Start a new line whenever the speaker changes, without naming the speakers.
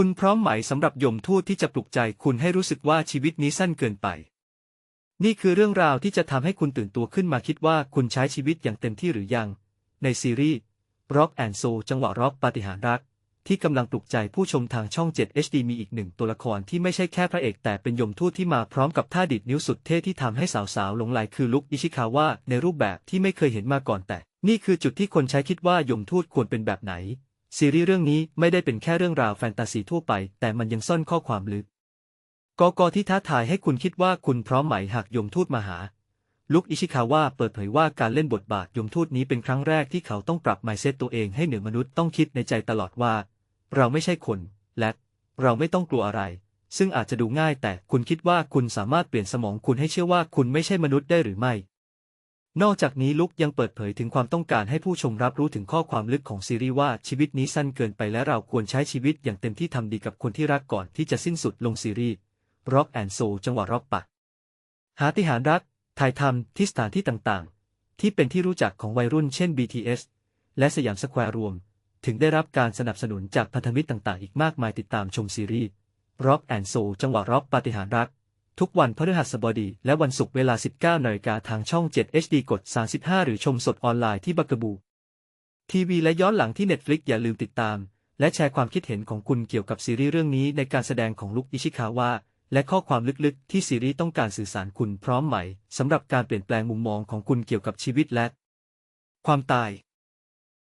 คุณพร้อมไหมสำหรับยมทูตที่จะปลุกใจคุณให้รู้สึกว่าชีวิตนี้สั้นเกินไป นี่คือเรื่องราวที่จะทำให้คุณตื่นตัวขึ้นมาคิดว่าคุณใช้ชีวิตอย่างเต็มที่หรือยัง ในซีรีส์ Rock and Soul จังหวะร็อกปาฏิหาริย์รัก ที่กำลังปลุกใจผู้ชมทางช่อง 7 HD มีอีกหนึ่งตัวละครที่ไม่ใช่แค่พระเอกแต่เป็นยมทูตที่มาพร้อมกับท่าดิดนิ้วสุดเท่ที่ทำให้สาวๆหลงไหลคือลุคอิชิคาวะในรูปแบบที่ไม่เคยเห็นมาก่อนแต่ นี่คือจุดที่คนใช้คิดว่ายมทูตควรเป็นแบบไหน ซีรีส์เรื่องนี้ไม่ได้เป็นแค่เรื่องราวแฟนตาซีทั่วไป แต่มันยังซ่อนข้อความลึกกกที่ท้าทายให้คุณคิดว่าคุณพร้อมไหมหากยมทูตมาหา ลุคอิชิคาวะเปิดเผยว่าการเล่นบทบาทยมทูตนี้เป็นครั้งแรกที่เขาต้องปรับ mindset ตัวเองให้เหนือมนุษย์ต้องคิดในใจตลอดว่า เราไม่ใช่คน และเราไม่ต้องกลัวอะไร ซึ่งอาจจะดูง่ายแต่คุณคิดว่าคุณสามารถเปลี่ยนสมองคุณให้เชื่อว่าคุณไม่ใช่มนุษย์ได้หรือไม่ นอกจากนี้ลุกยังเปิดเผยถึงความต้องการให้ผู้ชมรับรู้ถึงข้อความลึกของซีรีส์ว่าชีวิตนี้สั้นเกินไปและเราควรใช้ชีวิตอย่างเต็มที่ทำดีกับคนที่รักก่อนที่จะสิ้นสุดลงซีรีส์ Rock and Soul จังหวะร็อกปะหาติหารรัก ถ่ายทำที่สถานที่ต่างๆ ที่เป็นที่รู้จักของวัยรุ่นเช่น BTS และสยามสแควร์รวม ถึงได้รับการสนับสนุนจากพันธมิตรต่างๆ อีกมากมายติดตามชมซีรีส์ Rock and Soul จังหวะร็อกปาฏิหารรัก ทุกวันพฤหัสบดี และวันศุกร์เวลา 19นาฬิกาทางช่อง 7 HD กด 35 หรือชมสดออนไลน์ที่บักกบู ทีวีและย้อนหลังที่ Netflix อย่าลืมติดตาม และแชร์ความคิดเห็นของคุณเกี่ยวกับซีรีส์เรื่องนี้ในการแสดงของลุคอิชิคาวะและข้อความลึกๆ ที่ซีรีส์ต้องการสื่อสารคุณพร้อมไหมสำหรับการเปลี่ยนแปลงมุมมองของคุณเกี่ยวกับชีวิตและ ความตาย